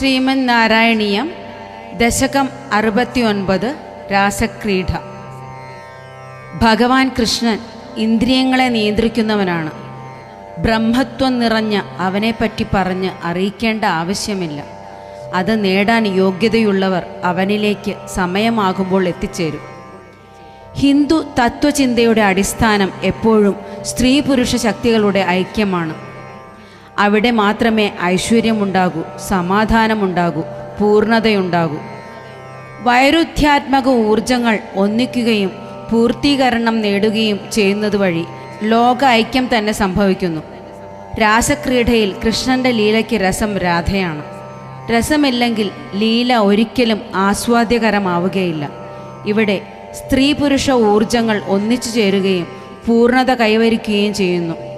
ശ്രീമൻ നാരായണീയം ദശകം അറുപത്തിയൊൻപത് രാസക്രീഡ. ഭഗവാൻ കൃഷ്ണൻ ഇന്ദ്രിയങ്ങളെ നിയന്ത്രിക്കുന്നവനാണ്. ബ്രഹ്മത്വം നിറഞ്ഞ അവനെപ്പറ്റി പറഞ്ഞ് അറിയിക്കേണ്ട ആവശ്യമില്ല. അത് നേടാൻ യോഗ്യതയുള്ളവർ അവനിലേക്ക് സമയമാകുമ്പോൾ എത്തിച്ചേരും. ഹിന്ദു തത്വചിന്തയുടെ അടിസ്ഥാനം എപ്പോഴും സ്ത്രീ പുരുഷ ശക്തികളുടെ ഐക്യമാണ്. അവിടെ മാത്രമേ ഐശ്വര്യമുണ്ടാകൂ സമാധാനമുണ്ടാകൂ പൂർണതയുണ്ടാകൂ വൈരുദ്ധ്യാത്മക ഊർജങ്ങൾ ഒന്നിക്കുകയും പൂർത്തീകരണം നേടുകയും ചെയ്യുന്നത് വഴി ലോക ഐക്യം തന്നെ സംഭവിക്കുന്നു. രാസക്രീഡയിൽ കൃഷ്ണന്റെ ലീലയ്ക്ക് രസം രാധയാണ്. രസമില്ലെങ്കിൽ ലീല ഒരിക്കലും ആസ്വാദ്യകരമാവുകയില്ല. ഇവിടെ സ്ത്രീ പുരുഷ ഊർജങ്ങൾ ഒന്നിച്ചു ചേരുകയും പൂർണത കൈവരിക്കുകയും ചെയ്യുന്നു.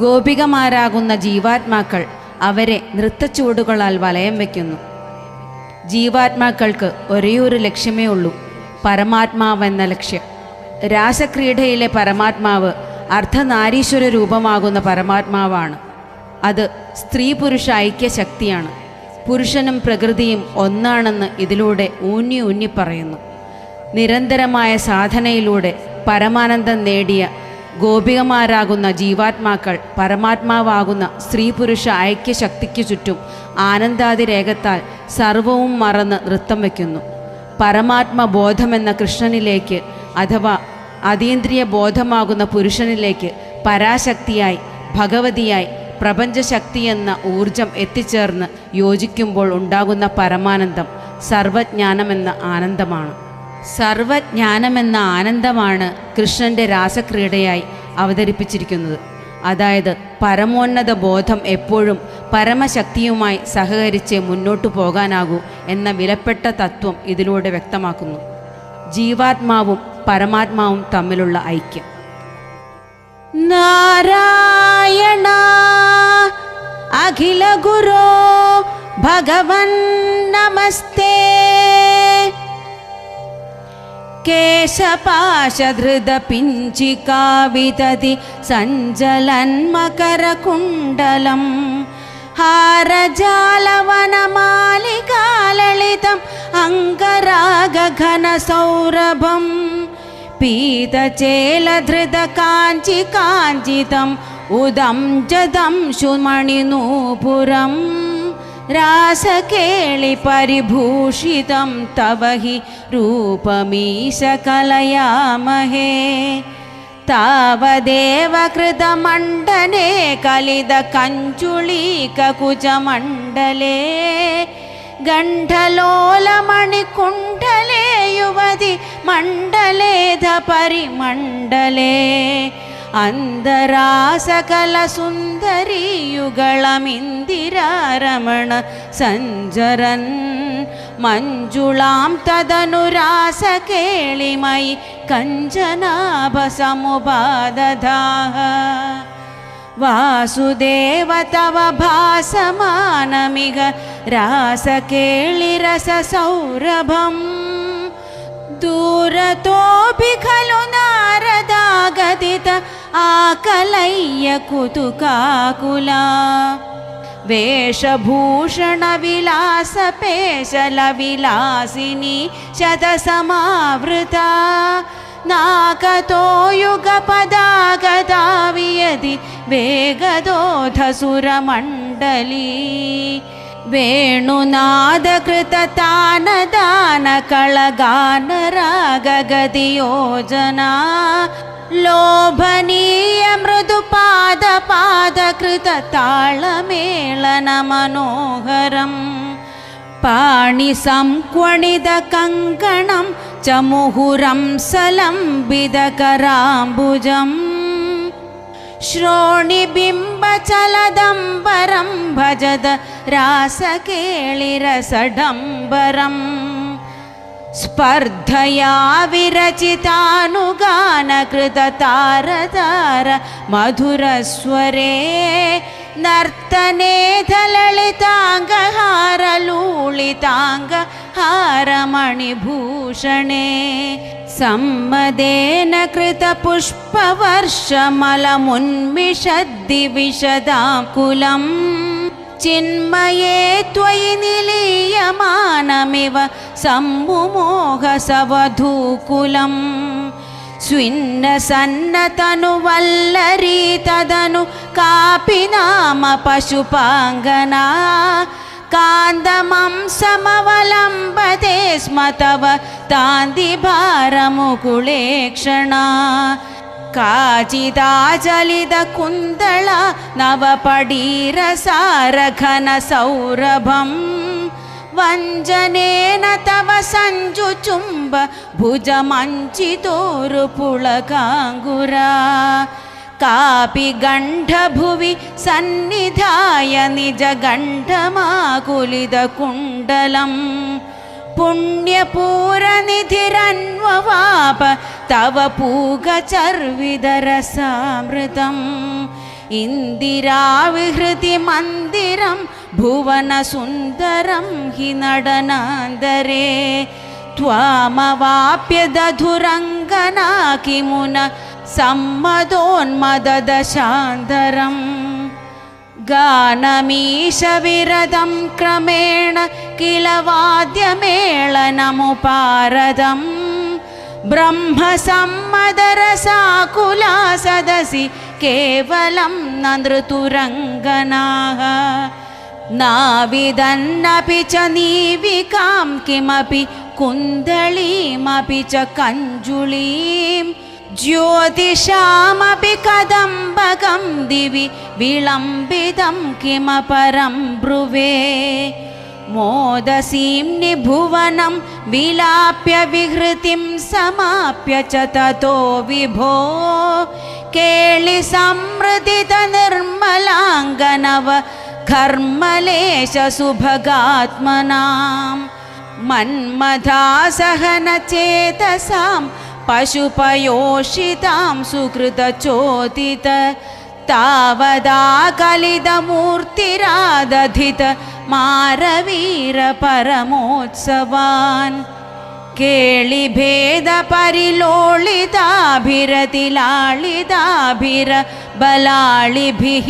ഗോപികമാരാകുന്ന ജീവാത്മാക്കൾ അവരെ നൃത്തച്ചുവടുകളാൽ വലയം വയ്ക്കുന്നു ജീവാത്മാക്കൾക്ക് ഒരേയൊരു ലക്ഷ്യമേ ഉള്ളൂ പരമാത്മാവെന്ന ലക്ഷ്യം. രാസക്രീഡയിലെ പരമാത്മാവ് അർദ്ധനാരീശ്വര രൂപമാകുന്ന പരമാത്മാവാണ്. അത് സ്ത്രീ പുരുഷ ഐക്യ ശക്തിയാണ് പുരുഷനും പ്രകൃതിയും ഒന്നാണെന്ന് ഇതിലൂടെ ഊന്നി ഊന്നി പറയുന്നു. നിരന്തരമായ സാധനയിലൂടെ പരമാനന്ദം നേടിയ ഗോപികമാരാകുന്ന ജീവാത്മാക്കൾ പരമാത്മാവാകുന്ന സ്ത്രീ പുരുഷ ഐക്യശക്തിക്ക് ചുറ്റും ആനന്ദാതിരേഖത്താൽ സർവവും മറന്ന് നൃത്തം വയ്ക്കുന്നു പരമാത്മ ബോധമെന്ന കൃഷ്ണനിലേക്ക് അഥവാ അതീന്ദ്രിയ ബോധമാകുന്ന പുരുഷനിലേക്ക് പരാശക്തിയായി ഭഗവതിയായി പ്രപഞ്ചശക്തി എന്ന ഊർജം എത്തിച്ചേർന്ന് യോജിക്കുമ്പോൾ ഉണ്ടാകുന്ന പരമാനന്ദം സർവജ്ഞാനമെന്ന ആനന്ദമാണ്. സർവജ്ഞാനമെന്ന ആനന്ദമാണ് കൃഷ്ണന്റെ രാസക്രീഡയായി അവതരിപ്പിച്ചിരിക്കുന്നത്. അതായത് പരമോന്നത ബോധം എപ്പോഴും പരമശക്തിയുമായി സഹകരിച്ച് മുന്നോട്ടു പോകാനാകൂ എന്ന വിലപ്പെട്ട തത്വം ഇതിലൂടെ വ്യക്തമാക്കുന്നു. ജീവാത്മാവും പരമാത്മാവും തമ്മിലുള്ള ഐക്യം. നാരായണ അഖില ഗുരോ ഭഗവൻ കേശപാശധൃതപിഞ്ചികാവിതതി സഞ്ജലന്മകരകുണ്ടലം ഹാരജാലവനമാലികാലളിതം അങ്കരാഗനസൗരഭം പീതചേലധൃത കാഞ്ചി കാഞ്ചിതം ഉദം ജദം ശുമണിനൂപുരം रासकेलिपरिभूषितं तव हि रूपमीशकलयामहे तावदेव कृतमण्डने कलिदकञ्चुलीकुचमण्डले गण्ठलोलमणिकुण्डले युवति मण्डले दपरिमण्डले अन्धरासकलसुन्दरीयुगलमिन्दिरमण सञ्जरन् मञ्जुलां तदनुरासकेळिमयि कञ्जनाभसमुबादधाः वासुदेव तव भासमानमिग रासकेळिरसौरभं दूरतोऽपि खलु नारदागदित आकलय्य कुतुकाकुला। वेषभूषणविलासपेशलविलासिनी शतसमावृता। नाकतो युगपदागदा वि यदि वेगदोऽध सुरमण्डली ലോഭനീയ മൃദുപാദ പാദകൃത താളമേളന മനോഹരം കങ്കണം ചമുഹുരം സലംബിതകരാംബുജം. श्रोणिबिम्बचलदम्बरं भजद रासकेळिरसडम्बरम् स्पर्धया विरचितानुगानकृततारतार मधुरस्वरे नर्तने धलिताङ्गहारलूलिताङ्गहारमणिभूषणे संमदेन कृतपुष्पवर्षमलमुन्मिषद्दिविशदाकुलम् चिन्मये त्वयि निलीयमानमिव सम्मुमोहसवधूकुलम् स्विन्नसन्नतनुवल्लरी तदनु कापि नाम पशुपाङ्गना कान्दमं समवलम्बते स्म तव तान्दिभारमुकुले क्षणा काचिदाचलितकुन्दला नवपडीरसारघनसौरभम्। वञ्जनेन तव सञ्जुचुम्ब भुजमञ्चितोरुपुळकाङ्गुरा। कापि गण्डभुवि सन्निधाय निजगण्डमाकुलितकुण्डलम् पुण्यपूरनिधिरन्ववाप तव पूगचर्विदरसामृतम् इन्दिराविहृति मन्दिरं भुवनसुन्दरं हि नडनान्दरे त्वामवाप्य दधुरङ्गना किमुन सम्मदोन्मददशान्तरम् ഗാനമീശവിരതം ക്രമേണ കില വാദ്യമേളനമുപാരതം കേവലം നൃതുരംഗനാഹ. നാവിദന്നപി ച നീവികാം കിമപി കുന്തളീമപി ച കഞ്ജുളീം ज्योतिषामपि कदम्बकं दिवि विलम्बितं किमपरं ब्रुवे। मोदसीं निभुवनं विलाप्य विहृतिं समाप्य च ततो विभो। केळिसमृदितनिर्मलाङ्गनव कर्मलेशसुभगात्मनां मन्मथासहनचेतसां पशुपयोषितां सुकृतचोदित तावदा कलितमूर्तिरादधित मारवीरपरमोत्सवान् केळिभेदपरिलोलिताभिरतिलालिताभिर बलाळिभिः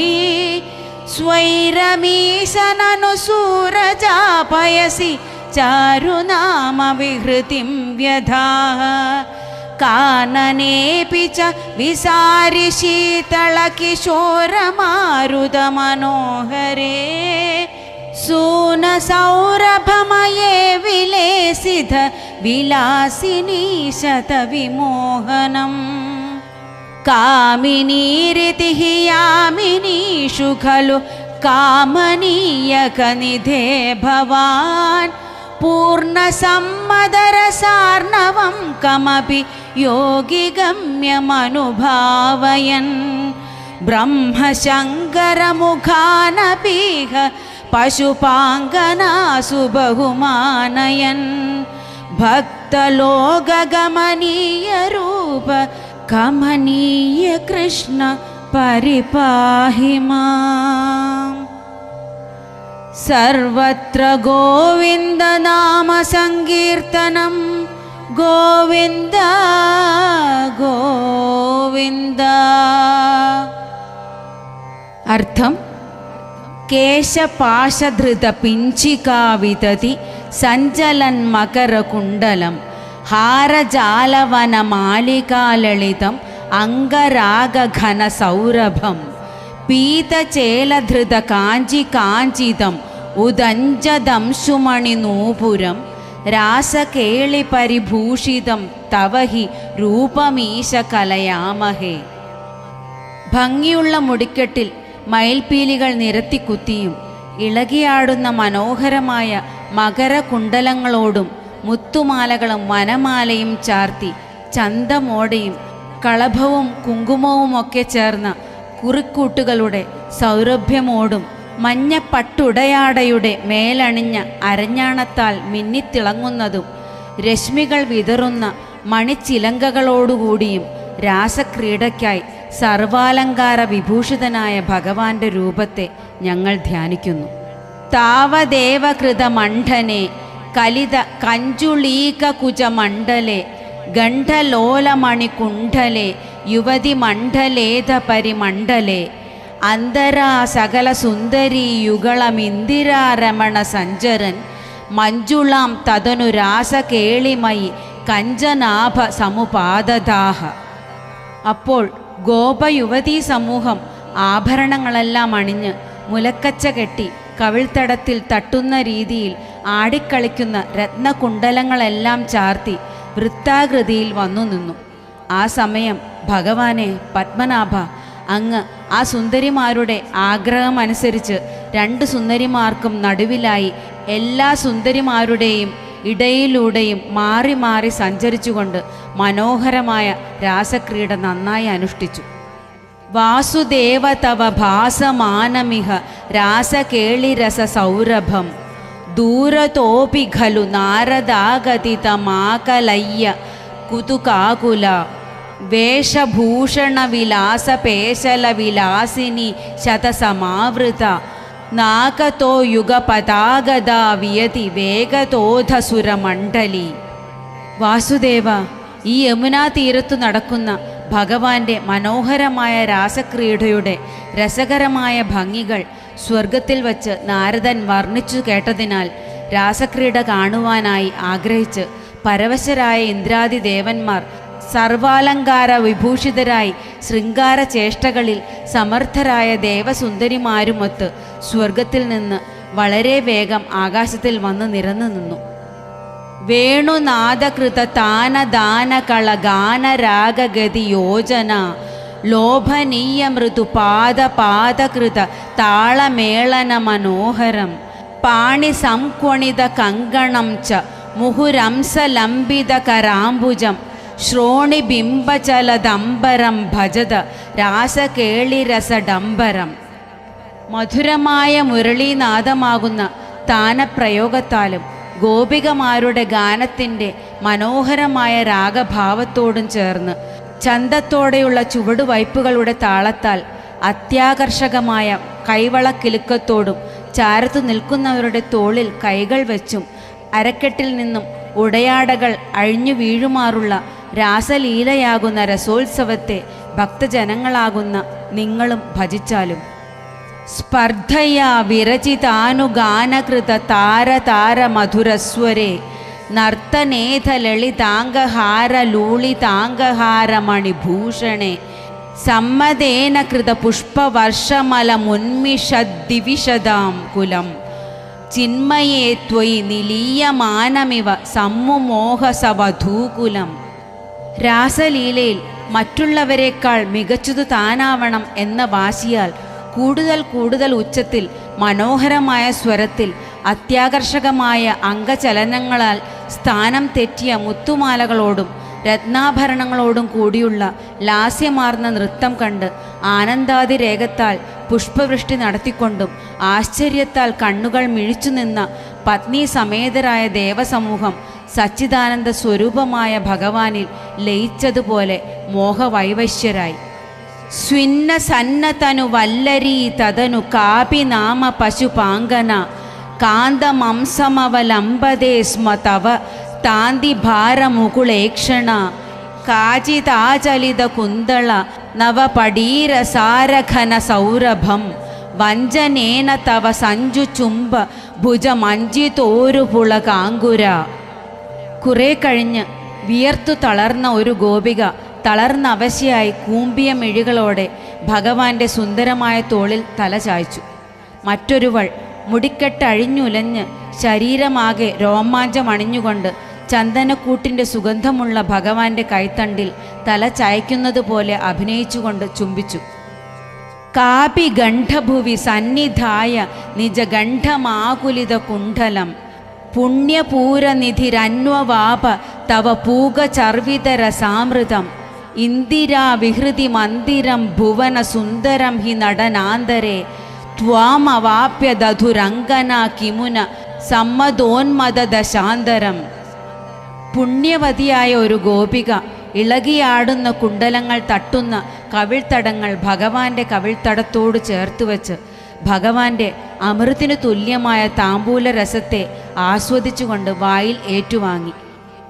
स्वैरमीशननुसूरजापयसि चारुनामविहृतिं व्यधाः काननेऽपि च विसारि शीतलकिशोरमारुतमनोहरे सूनसौरभमये विलेसित विलासिनी शतविमोहनम्। कामिनीरिति हि यामिनीषु खलु कामनीयकनिधे भवान् पूर्णसम्मदरसार्णवं कमपि योगिगम्यमनुभावयन्। ब्रह्मशङ्करमुखानपीह पशुपाङ्गनासु बहुमानयन्। भक्तलोकगमनीयरूप कमनीय कृष्ण परिपाहि माम् സർവത്ര ഗോവിന്ദ നാമ സങ്കീർത്തനം. ഗോവിന്ദ ഗോവിന്ദ. അർത്ഥം കേശപാശധൃത പിഞ്ചികാവിതതി സഞ്ചലൻ സഞ്ജലന്മകരകുണ്ടലം ഹാരജാലവനമാലികാലളിതം അംഗരാഗഘനസൗരഭം. പീതചേലധൃത കാഞ്ചി കാഞ്ചിതം ഉദഞ്ചദംശുമണിനൂപുരം രാസകേളിപരിഭൂഷിതം തവ ഹി രൂപമീശ കലയാമഹേ. ഭംഗിയുള്ള മുടിക്കെട്ടിൽ മയിൽപീലികൾ നിരത്തിക്കുത്തിയും ഇളകിയാടുന്ന മനോഹരമായ മകരകുണ്ടലങ്ങളോടും മുത്തുമാലകളും വനമാലയും ചാർത്തി ചന്തമോടയും കളഭവും കുങ്കുമവുമൊക്കെ ചേർന്ന കുറിക്കൂട്ടുകളുടെ സൗരഭ്യമോടും മഞ്ഞ പട്ടുടയാടയുടെ മേലണിഞ്ഞ അരഞ്ഞാണത്താൽ മിന്നിത്തിളങ്ങുന്നതും രശ്മികൾ വിതറുന്ന മണിച്ചിലങ്കകളോടുകൂടിയും രാസക്രീഡയ്ക്കായി സർവാലങ്കാര വിഭൂഷിതനായ ഭഗവാന്റെ രൂപത്തെ ഞങ്ങൾ ധ്യാനിക്കുന്നു. താവദേവകൃത മണ്ഡനെ കലിത കഞ്ചുളീക കുജമണ്ഡലെ ഗണ്ഡലോലമണികുണ്ഡലെ യുവതി മണ്ഡലേത പരിമണ്ഡലെ അന്തരാ സകല സുന്ദരീ യുഗളമിന്ദിരാരമണ സഞ്ചരൻ. മഞ്ജുളാം തതനു രാസകേളിമയി കഞ്ചനാഭ സമുപാദദാഹ. അപ്പോൾ ഗോപയുവതീ സമൂഹം ആഭരണങ്ങളെല്ലാം അണിഞ്ഞ് മുലക്കച്ച കെട്ടി കവിൾത്തടത്തിൽ തട്ടുന്ന രീതിയിൽ ആടിക്കളിക്കുന്ന രത്നകുണ്ടലങ്ങളെല്ലാം ചാർത്തി വൃത്താകൃതിയിൽ വന്നു നിന്നു. ആ സമയം ഭഗവാനെ പത്മനാഭ അങ്ങ് ആ സുന്ദരിമാരുടെ ആഗ്രഹം അനുസരിച്ച് രണ്ട് സുന്ദരിമാർക്കും നടുവിലായി എല്ലാ സുന്ദരിമാരുടെയും ഇടയിലൂടെയും മാറി മാറി സഞ്ചരിച്ചുകൊണ്ട് മനോഹരമായ രാസക്രീഡ നന്നായി അനുഷ്ഠിച്ചു. വാസുദേവ തവ ഭാസമാനമിഹ രാസകേളിരസ സൗരഭം. ദൂരതോപി ഖലു നാരദാഗതിതമാകലയ്യ കുതുകാകുല. ശതസമാവൃത. നാഗതോ യുഗ പതാഗതാ വിയതി വേഗതോധസുരമണ്ഡലി. വാസുദേവ ഈ യമുനാ തീരത്തു നടക്കുന്ന ഭഗവാന്റെ മനോഹരമായ രാസക്രീഡയുടെ രസകരമായ ഭംഗികൾ സ്വർഗത്തിൽ വച്ച് നാരദൻ വർണിച്ചു കേട്ടതിനാൽ രാസക്രീഡ കാണുവാനായി ആഗ്രഹിച്ച് പരവശരായ ഇന്ദ്രാദി ദേവന്മാർ സർവാലങ്കാര വിഭൂഷിതരായി ശൃംഗാര ചേഷ്ടകളിൽ സമർത്ഥരായ ദേവസുന്ദരിമാരുമൊത്ത് സ്വർഗത്തിൽ നിന്ന് വളരെ വേഗം ആകാശത്തിൽ വന്ന് നിരന്നു നിന്നു. വേണുനാദകൃത താനദാനകള ഗാനരാഗഗതി യോജന ലോഭനീയ മൃദുപാദപാദകൃത പാദ പാദകൃത താളമേളന മനോഹരം പാണി സംക്വണിത കങ്കണം ച മുഹുരംസലംബിത കരാംബുജം ശ്രോണിബിംബചലദംബരം ഭജത രാസകേളിരസഡംബരം മധുരമായ മുരളീനാദമാകുന്ന താനപ്രയോഗത്താലും ഗോപികമാരുടെ ഗാനത്തിന്റെ മനോഹരമായ രാഗഭാവത്തോടും ചേർന്ന് ചന്തത്തോടെയുള്ള ചുവടുവയ്പ്പുകളുടെ താളത്താൽ അത്യാകർഷകമായ കൈവളക്കിലുക്കത്തോടും ചാരത്തു നിൽക്കുന്നവരുടെ തോളിൽ കൈകൾ വെച്ചും അരക്കെട്ടിൽ നിന്നും ഉടയാടകൾ അഴിഞ്ഞു വീഴുമാറുള്ള രാസലീലയാകുന്ന രസോത്സവത്തെ ഭക്തജനങ്ങളാകുന്ന നിങ്ങളും ഭജിച്ചാലും സ്പർദ്ധയാ വിരചിതാനുഗാനകൃത താരതാര മധുരസ്വരേ നർത്തനേഥ ലളിതാംഗഹാര ലൂളിതാംഗഹാര മണിഭൂഷണേ സമ്മതേന കൃത പുഷ്പവർഷമല മുന്മിഷദ്ദിവിശദാം കുലം. ചിന്മയേ ത്വയി നിലീയമാനമിവ സമ്മുമോഹസവധൂകുലം. രാസലീലയിൽ മറ്റുള്ളവരെക്കാൾ മികച്ചതു താനാവണം എന്ന വാശിയാൽ കൂടുതൽ കൂടുതൽ ഉച്ചത്തിൽ മനോഹരമായ സ്വരത്തിൽ അത്യാകർഷകമായ അംഗചലനങ്ങളാൽ സ്ഥാനം തെറ്റിയ മുത്തുമാലകളോടും രത്നാഭരണങ്ങളോടും കൂടിയുള്ള ലാസ്യമാർന്ന നൃത്തം കണ്ട് ആനന്ദാതിരേഖത്താൽ പുഷ്പവൃഷ്ടി നടത്തിക്കൊണ്ടും ആശ്ചര്യത്താൽ കണ്ണുകൾ മിഴിച്ചു നിന്ന പത്നി സമേതരായ ദേവസമൂഹം സച്ചിദാനന്ദ സ്വരൂപമായ ഭഗവാനിൽ ലയിച്ചതുപോലെ മോഹവൈവശ്യരായി. സ്വിന്ന സന്നതനു വല്ലരി തതനു കാപി നാമ പശുപാങ്കന കാന്തമംസമവലംബതേ സ്മ തവ താന്തി ഭാരമുകുളേക്ഷണ കാചിതാചലിത കുന്തള നവപടീരസാരഘന സൗരഭം. വഞ്ചനേന തവ സഞ്ചു ചുംബ. ഭുജമഞ്ജിതോരുപുള കാങ്കുര. കുറെ കഴിഞ്ഞ് വിയർത്തു തളർന്ന ഒരു ഗോപിക തളർന്ന അവശയായി കൂമ്പിയ മിഴികളോടെ ഭഗവാന്റെ സുന്ദരമായ തോളിൽ തല ചായ്ച്ചു. മറ്റൊരുവൾ മുടിക്കെട്ടഴിഞ്ഞുലഞ്ഞ് ശരീരമാകെ രോമാഞ്ചമണിഞ്ഞുകൊണ്ട് ചന്ദനക്കൂട്ടിന്റെ സുഗന്ധമുള്ള ഭഗവാന്റെ കൈത്തണ്ടിൽ തല ചായ്ക്കുന്നത് പോലെ അഭിനയിച്ചുകൊണ്ട് ചുംബിച്ചു. കാപി ഗണ്ഠഭുവി സന്നിധായ നിജഗണ്ഠമാകുലിത കുണ്ഠലം പുണ്യപൂരനിധിരന്വവാപ തവ പൂഗചർവിതരസാമൃതം. ഇന്ദിരാ വിഹൃതി മന്ദിരം ഭുവന സുന്ദരം ഹി നടനാന്തരേ. ത്വാമവാപ്യ ദധുരംഗന കിമുന സമ്മതോന്മദ ദശാന്തരം പുണ്യവതിയായ ഒരു ഗോപിക ഇളകിയാടുന്ന കുണ്ടലങ്ങൾ തട്ടുന്ന കവിൾത്തടങ്ങൾ ഭഗവാന്റെ കവിൾത്തടത്തോട് ചേർത്ത് വെച്ച് ഭഗവാന്റെ അമൃതിനു തുല്യമായ താമ്പൂല രസത്തെ ആസ്വദിച്ചുകൊണ്ട് വായിൽ ഏറ്റുവാങ്ങി.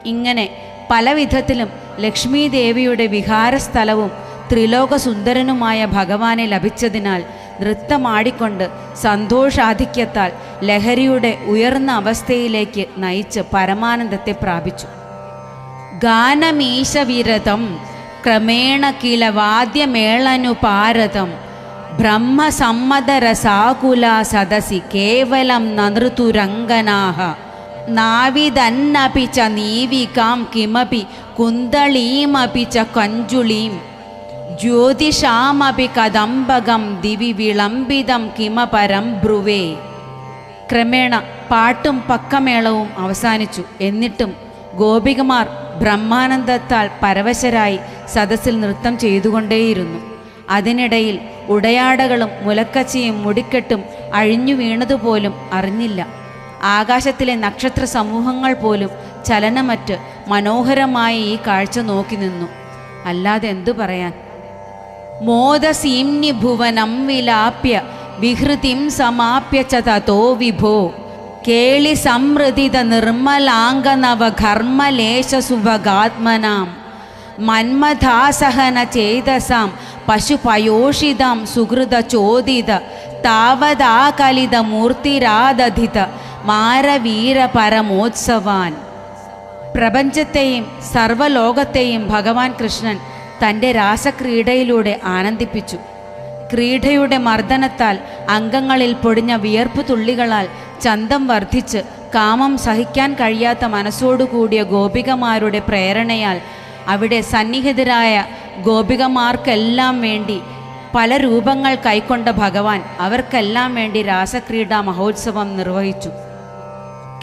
ഇങ്ങനെ പല വിധത്തിലും ലക്ഷ്മീ ദേവിയുടെ വിഹാരസ്ഥലവും ത്രിലോകസുന്ദരനുമായ ഭഗവാനെ ലഭിച്ചതിനാൽ നൃത്തമാടിക്കൊണ്ട് സന്തോഷാധിക്യത്താൽ ലഹരിയുടെ ഉയർന്ന അവസ്ഥയിലേക്ക് നയിച്ച് പരമാനന്ദത്തെ പ്രാപിച്ചു. ഗാനമീശവിരതം. ക്രമേണ കില വാദ്യമേളനുപാരതം ബ്രഹ്മസമ്മതരസാകുല സദസി കേവലം നനൃതുരംഗനാഹ നാവിതന്നപി ച നീവികാം കിമപി കുന്തളീമപി ച കഞ്ചുളീം. ജ്യോതിഷാമപി കദംബകം ദിവി വിളംബിതം കിമപരം ബ്രുവേ. ക്രമേണ പാട്ടും പക്കമേളവും അവസാനിച്ചു. എന്നിട്ടും ഗോപികമാർ ബ്രഹ്മാനന്ദത്താൽ പരവശരായി സദസ്സിൽ നൃത്തം ചെയ്തുകൊണ്ടേയിരുന്നു. അതിനിടയിൽ ഉടയാടകളും മുലക്കച്ചയും മുടിക്കെട്ടും അഴിഞ്ഞു വീണതുപോലും അറിഞ്ഞില്ല. ആകാശത്തിലെ നക്ഷത്ര സമൂഹങ്ങൾ പോലും ചലനമറ്റ് മനോഹരമായ ഈ കാഴ്ച നോക്കി നിന്നു. അല്ലാതെ എന്തു പറയാൻ? മോദസീംനി ഭുവനം വിലാപ്യ വിഹൃതിം സമാപ്യ ചതോ വിഭോ. കേളി സംഹൃതിത നിർമ്മലാംഗനവ ഘർമ്മലേശ സുഭഗാത്മനാം മന്മഥാസഹന ചേതസാം പശുപയോഷിതം സുഹൃത ചോദിത താവതാകലിത മൂർത്തിരാദധിത മാരവീര പരമോത്സവാൻ പ്രപഞ്ചത്തെയും സർവലോകത്തെയും ഭഗവാൻ കൃഷ്ണൻ തന്റെ രാസക്രീഡയിലൂടെ ആനന്ദിപ്പിച്ചു. ക്രീഡയുടെ മർദ്ദനത്താൽ അംഗങ്ങളിൽ പൊടിഞ്ഞ വിയർപ്പ് തുള്ളികളാൽ ചന്തം വർദ്ധിച്ച് കാമം സഹിക്കാൻ കഴിയാത്ത മനസ്സോടുകൂടിയ ഗോപികമാരുടെ പ്രേരണയാൽ അവിടെ സന്നിഹിതരായ ഗോപികമാർക്കെല്ലാം വേണ്ടി പല രൂപങ്ങൾ കൈക്കൊണ്ട ഭഗവാൻ അവർക്കെല്ലാം വേണ്ടി രാസക്രീഡാ മഹോത്സവം നിർവഹിച്ചു.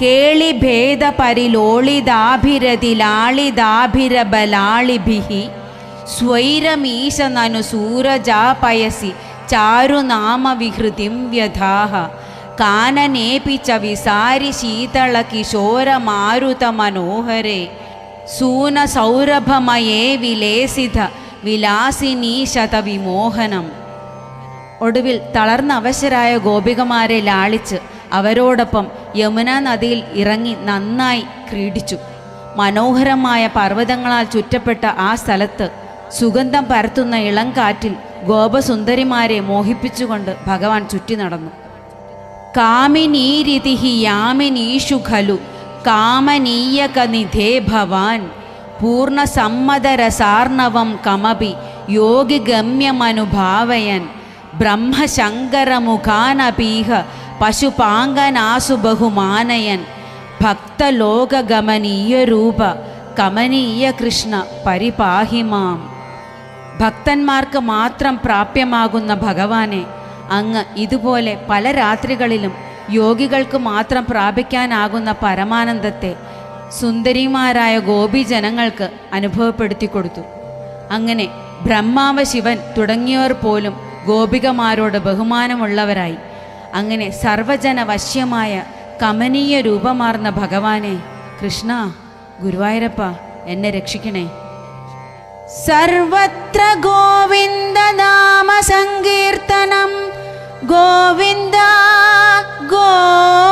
കേളി ഭേദ പരിലോളിതാഭിരതി ലാളിതാഭിരബലാളിഭിः സ്വൈരമീശ നനു സൂരജാപയസി ചാരുനാമവിഹൃതിം വ്യഥാഹ. കാനനേപി വിസാരി ശീതള കിശോര മാരുത മനോഹരേ. സൂന സൗരഭമയേ വിലേസിത വിലാസിനീശത വിമോഹനം ഒടുവിൽ തളർന്ന അവശരായ ഗോപികമാരെ ലാളിച്ച് അവരോടൊപ്പം യമുനാ നദിയിൽ ഇറങ്ങി നന്നായി ക്രീഡിച്ചു. മനോഹരമായ പർവതങ്ങളാൽ ചുറ്റപ്പെട്ട ആ സ്ഥലത്ത് സുഗന്ധം പരത്തുന്ന ഇളം കാറ്റിൽ ഗോപസുന്ദരിമാരെ മോഹിപ്പിച്ചുകൊണ്ട് ഭഗവാൻ ചുറ്റി നടന്നു. കാമിനീരിതിഹി യാമിനീഷു ഖലു. കാമനീയക നിധേ ഭവാൻ. പൂർണസമ്മതരസാർണവം കമപി. യോഗിഗമ്യമനുഭാവയൻ. ബ്രഹ്മശങ്കരമുഖാനപീഹ. പശുപാങ്കനാസു ബഹുമാനയൻ ഭക്തലോകഗമനീയരൂപ. കമനീയ കൃഷ്ണ പരിപാഹിമാം. ഭക്തന്മാർക്ക് മാത്രം പ്രാപ്യമാകുന്ന ഭഗവാനെ അങ്ങ് ഇതുപോലെ പല രാത്രികളിലും യോഗികൾക്ക് മാത്രം പ്രാപിക്കാനാകുന്ന പരമാനന്ദത്തെ സുന്ദരിമാരായ ഗോപീജനങ്ങൾക്ക് അനുഭവപ്പെടുത്തി കൊടുത്തു. അങ്ങനെ ബ്രഹ്മാവ ശിവൻ തുടങ്ങിയവർ പോലും ഗോപികമാരോട് ബഹുമാനമുള്ളവരായി. അങ്ങനെ സർവജന വശ്യമായ കമനീയ രൂപമാർന്ന ഭഗവാനെ കൃഷ്ണ ഗുരുവായൂരപ്പ എന്നെ രക്ഷിക്കണേ. സർവത്ര ഗോവിന്ദ നാമ Govinda Govinda